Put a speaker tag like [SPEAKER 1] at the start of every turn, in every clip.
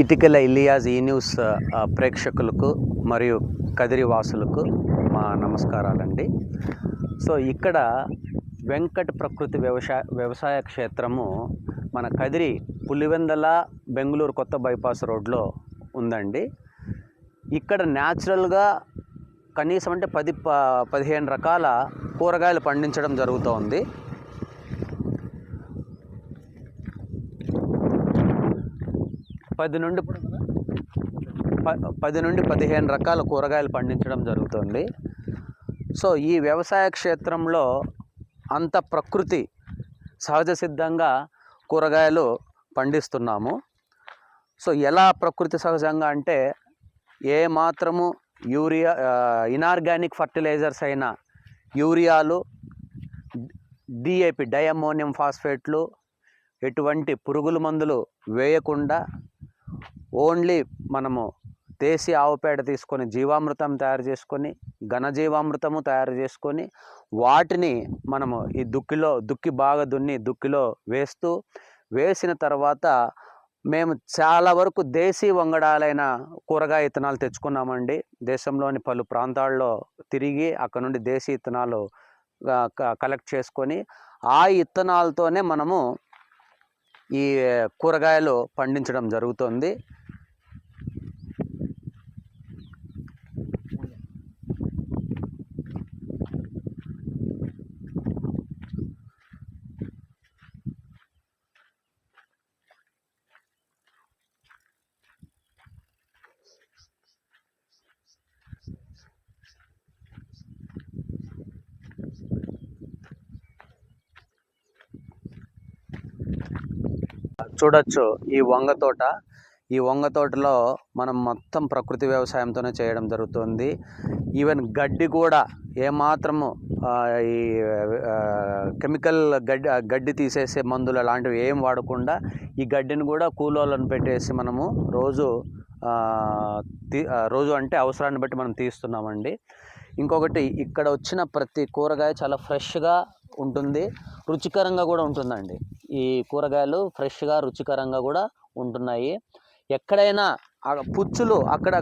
[SPEAKER 1] ఇటికల ఇలియాజ్ ఈ న్యూస్ ప్రేక్షకులకు మరియు కదిరి వాసులకు మా నమస్కారాలండి. సో ఇక్కడ వెంకట ప్రకృతి వ్యవసాయ వ్యవసాయ క్షేత్రము మన కదిరి పులివెందల బెంగళూరు కొత్త బైపాస్ రోడ్లో ఉందండి. ఇక్కడ న్యాచురల్గా కనీసం అంటే పది ప పదిహేను రకాల కూరగాయలు పండించడం జరుగుతోంది. పది నుండి ప- పది నుండి పదిహేను రకాల కూరగాయలు పండించడం జరుగుతుంది. సో ఈ వ్యవసాయ క్షేత్రంలో అంత ప్రకృతి సహజ సిద్ధంగా కూరగాయలు పండిస్తున్నాము. సో ఎలా ప్రకృతి సహజంగా అంటే ఏ మాత్రము యూరియా ఇనార్గానిక్ ఫర్టిలైజర్స్ అయిన యూరియాలు డిఏపి డయమోనియం ఫాస్ఫేట్లు ఎటువంటి పురుగుల మందులు వేయకుండా ఓన్లీ మనము దేశీ ఆవు పేడ తీసుకొని జీవామృతం తయారు చేసుకొని ఘనజీవామృతము తయారు చేసుకొని వాటిని మనము ఈ దుక్కిలో దుక్కి బాగా దున్ని దుక్కిలో వేస్తూ వేసిన తర్వాత మేము చాలా వరకు దేశీ వంగడాలైన కూరగాయ ఇత్తనాలు తెచ్చుకున్నామండి. దేశంలోని పలు ప్రాంతాల్లో తిరిగి అక్కడ నుండి దేశీ ఇత్తనాలు క- కలెక్ట్ చేసుకొని ఆ ఇత్తనాలతోనే మనము ఈ కూరగాయలు పండించడం జరుగుతుంది. చూడొచ్చు ఈ వంగ తోట. ఈ వంగ తోటలో మనం మొత్తం ప్రకృతి వ్యవసాయంతోనే చేయడం జరుగుతుంది. ఈవెన్ గడ్డి కూడా ఏమాత్రము ఈ కెమికల్ గడ్డి గడ్డి తీసేసే మందులు అలాంటివి ఏం వాడకుండా ఈ గడ్డిని కూడా కూలోళ్ళను పెట్టేసి మనము రోజు తీ రోజు అంటే అవసరాన్ని బట్టి మనం తీస్తున్నామండి. ఇంకొకటి ఇక్కడ వచ్చిన ప్రతి కూరగాయ చాలా ఫ్రెష్గా ఉంటుంది. రుచికరంగా కూడా ఉంటుందండి. ఈ కూరగాయలు ఫ్రెష్గా రుచికరంగా కూడా ఉంటున్నాయి. ఎక్కడైనా పుచ్చులు అక్కడ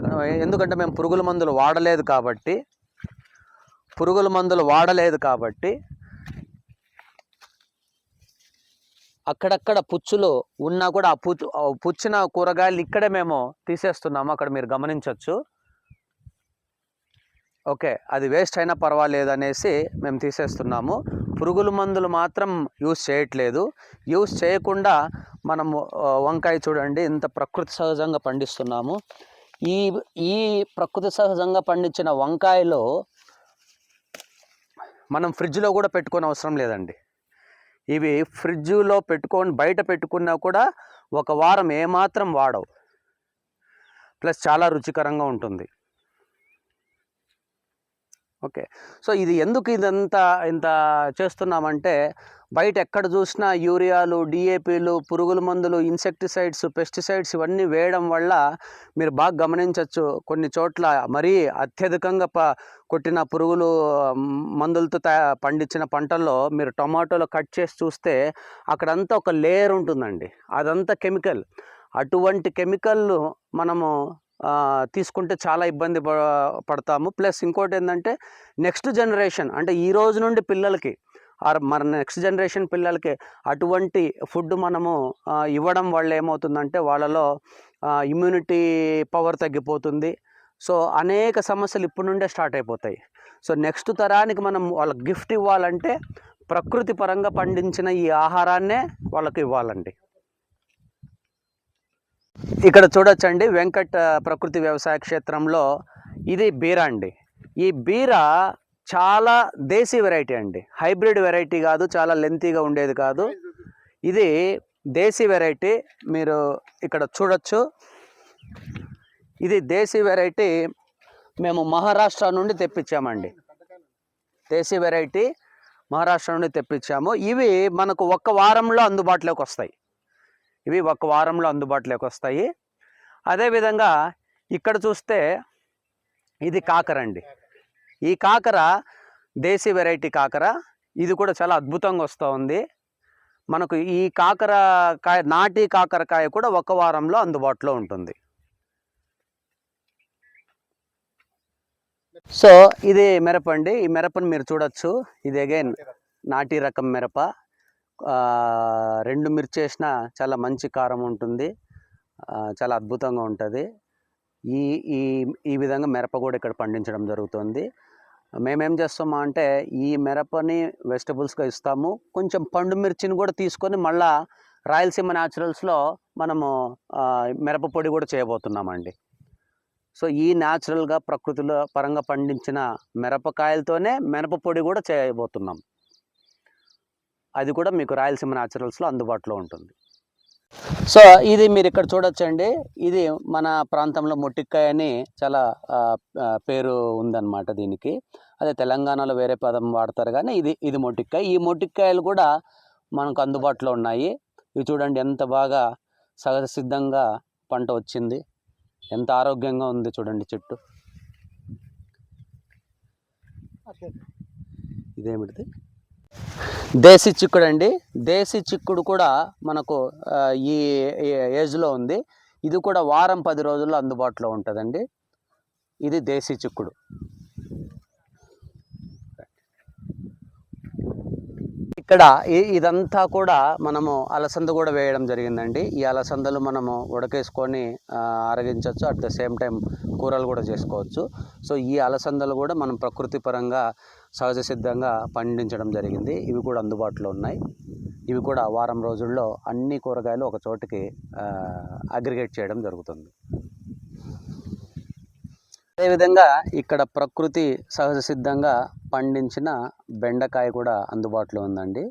[SPEAKER 1] ఎందుకంటే మేము పురుగుల మందులు వాడలేదు కాబట్టి పురుగుల మందులు వాడలేదు కాబట్టి అక్కడక్కడ పుచ్చులు ఉన్నా కూడా ఆ పుచ్చు పుచ్చిన కూరగాయలు ఇక్కడే మేము తీసేస్తున్నాము. అక్కడ మీరు గమనించవచ్చు ఓకే అది వేస్ట్ అయినా పర్వాలేదు అనేసి మేము తీసేస్తున్నాము. పురుగుల మందులు మాత్రం యూస్ చేయట్లేదు. యూస్ చేయకుండా మనము వంకాయ చూడండి ఇంత ప్రకృతి సహజంగా పండిస్తున్నాము. ఈ ఈ ప్రకృతి సహజంగా పండించిన వంకాయలో మనం ఫ్రిడ్జ్లో కూడా పెట్టుకోని అవసరం లేదండి. ఇవి ఫ్రిడ్జ్లో పెట్టుకొని బయట పెట్టుకున్నా కూడా ఒక వారం ఏమాత్రం వాడవు. ప్లస్ చాలా రుచికరంగా ఉంటుంది. ఓకే. సో ఇది ఎందుకు ఇదంతా ఇంత చేస్తున్నామంటే బయట ఎక్కడ చూసినా యూరియాలు డిఏపీలు పురుగుల మందులు ఇన్సెక్టిసైడ్స్ పెస్టిసైడ్స్ ఇవన్నీ వేయడం వల్ల మీరు బాగా గమనించవచ్చు కొన్ని చోట్ల మరీ అత్యధికంగా ప కొట్టిన పురుగులు మందులతో పండించిన పంటల్లో మీరు టొమాటోలు కట్ చేసి చూస్తే అక్కడంతా ఒక లేయర్ ఉంటుందండి. అదంతా కెమికల్. అటువంటి కెమికల్ మనము తీసుకుంటే చాలా ఇబ్బంది ప- పడతాము. ప్లస్ ఇంకోటి ఏంటంటే నెక్స్ట్ జనరేషన్ అంటే ఈ రోజు నుండి పిల్లలకి ఆర్ మన నెక్స్ట్ జనరేషన్ పిల్లలకి అటువంటి ఫుడ్ మనము ఇవ్వడం వల్ల ఏమవుతుందంటే వాళ్ళలో ఇమ్యూనిటీ పవర్ తగ్గిపోతుంది. సో అనేక సమస్యలు ఇప్పటి నుండే స్టార్ట్ అయిపోతాయి. సో నెక్స్ట్ తరానికి మనం వాళ్ళకి గిఫ్ట్ ఇవ్వాలంటే ప్రకృతి పరంగా పండించిన ఈ ఆహారాన్నే వాళ్ళకి ఇవ్వాలండి. ఇక్కడ చూడొచ్చండి వెంకట్ ప్రకృతి వ్యవసాయ క్షేత్రంలో ఇది బీర అండి. ఈ బీరా చాలా దేశీ వెరైటీ అండి. హైబ్రిడ్ వెరైటీ కాదు చాలా లెంతీగా ఉండేది కాదు. ఇది దేశీ వెరైటీ మీరు ఇక్కడ చూడొచ్చు. ఇది దేశీ వెరైటీ మేము మహారాష్ట్ర నుండి తెప్పించామండి. దేశీ వెరైటీ మహారాష్ట్ర నుండి తెప్పించాము. ఇవి మనకు ఒక్క వారంలో అందుబాటులోకి వస్తాయి. ఇవి ఒక వారంలో అందుబాటులోకి వస్తాయి. అదేవిధంగా ఇక్కడ చూస్తే ఇది కాకర అండి. ఈ కాకర దేశీ వెరైటీ కాకర. ఇది కూడా చాలా అద్భుతంగా వస్తూ ఉంది. మనకు ఈ కాకరకాయ నాటి కాకరకాయ కూడా ఒక వారంలో అందుబాటులో ఉంటుంది. సో ఇది మిరప అండి. ఈ మిరపను మీరు చూడొచ్చు. ఇది అగైన్ నాటి రకం మిరప. రెండు మిర్చి వేసినా చాలా మంచి కారం ఉంటుంది. చాలా అద్భుతంగా ఉంటుంది. ఈ ఈ ఈ విధంగా మిరప కూడా ఇక్కడ పండించడం జరుగుతుంది. మేమేం చేస్తామా అంటే ఈ మిరపని వెజిటబుల్స్గా ఇస్తాము. కొంచెం పండు మిర్చిని కూడా తీసుకొని మళ్ళా రాయలసీమ న్యాచురల్స్లో మనము మిరప పొడి కూడా చేయబోతున్నామండి. సో ఈ న్యాచురల్గా ప్రకృతిలో పరంగా పండించిన మిరపకాయలతోనే మిరప పొడి కూడా చేయబోతున్నాం. అది కూడా మీకు రాయలసీమ న్యాచురల్స్లో అందుబాటులో ఉంటుంది. సో ఇది మీరు ఇక్కడ చూడొచ్చండి. ఇది మన ప్రాంతంలో మొట్టికాయ అని చాలా పేరు ఉందన్నమాట దీనికి. అదే తెలంగాణలో వేరే పదం వాడతారు కానీ ఇది ఇది మొట్టికాయ. ఈ మొట్టికాయలు కూడా మనకు అందుబాటులో ఉన్నాయి. ఇవి చూడండి ఎంత బాగా సహజ సిద్ధంగా పంట వచ్చింది. ఎంత ఆరోగ్యంగా ఉంది చూడండి చెట్టు. ఇదేమిటిది? దేశీ చిక్కుడు అండి. దేశీ చిక్కుడు కూడా మనకు ఈ ఏజ్లో ఉంది. ఇది కూడా వారం పది రోజుల్లో అందుబాటులో ఉంటుందండి. ఇది దేశీ చిక్కుడు. ఇక్కడ ఇదంతా కూడా మనము అలసంద కూడా వేయడం జరిగిందండి. ఈ అలసందలు మనము ఉడకేసుకొని అరగించవచ్చు అట్ ద సేమ్ టైం కూరలు కూడా చేసుకోవచ్చు. సో ఈ అలసందలు కూడా మనం ప్రకృతి పరంగా సహజ సిద్ధంగా పండించడం జరిగింది. ఇవి కూడా అందుబాటులో ఉన్నాయి. ఇవి కూడా వారం రోజుల్లో అన్ని కూరగాయలు ఒక చోటికి అగ్రిగేట్ చేయడం జరుగుతుంది. అదేవిధంగా ఇక్కడ ప్రకృతి సహజ సిద్ధంగా పండించిన బెండకాయ కూడా అందుబాటులో ఉందండి.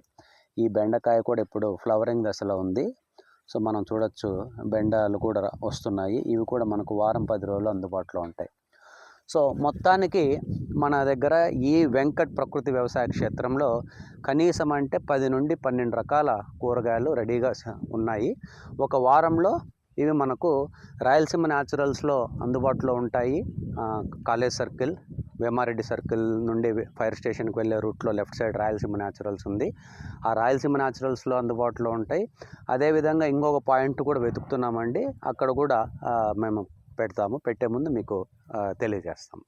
[SPEAKER 1] ఈ బెండకాయ కూడా ఇప్పుడు ఫ్లవరింగ్ దశలో ఉంది. సో మనం చూడొచ్చు బెండాలు కూడా వస్తున్నాయి. ఇవి కూడా మనకు వారం పది రోజులు అందుబాటులో ఉంటాయి. సో మొత్తానికి మన దగ్గర ఈ వెంకట్ ప్రకృతి వ్యవసాయ క్షేత్రంలో కనీసం అంటే పది నుండి పన్నెండు రకాల కూరగాయలు రెడీగా ఉన్నాయి. ఒక వారంలో ఇవి మనకు రాయలసీమ న్యాచురల్స్లో అందుబాటులో ఉంటాయి. కాలేజ్ సర్కిల్ వేమారెడ్డి సర్కిల్ నుండి ఫైర్ స్టేషన్కి వెళ్ళే రూట్లో లెఫ్ట్ సైడ్ రాయలసీమ న్యాచురల్స్ ఉంది. ఆ రాయలసీమ న్యాచురల్స్లో అందుబాటులో ఉంటాయి. అదేవిధంగా ఇంకొక పాయింట్ కూడా వెతుకుతున్నామండి. అక్కడ కూడా మేము పెడతాము. పెట్టే ముందు మీకు తెలియజేస్తాము. తెలియజేస్తాం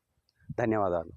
[SPEAKER 1] ధన్యవాదాలు.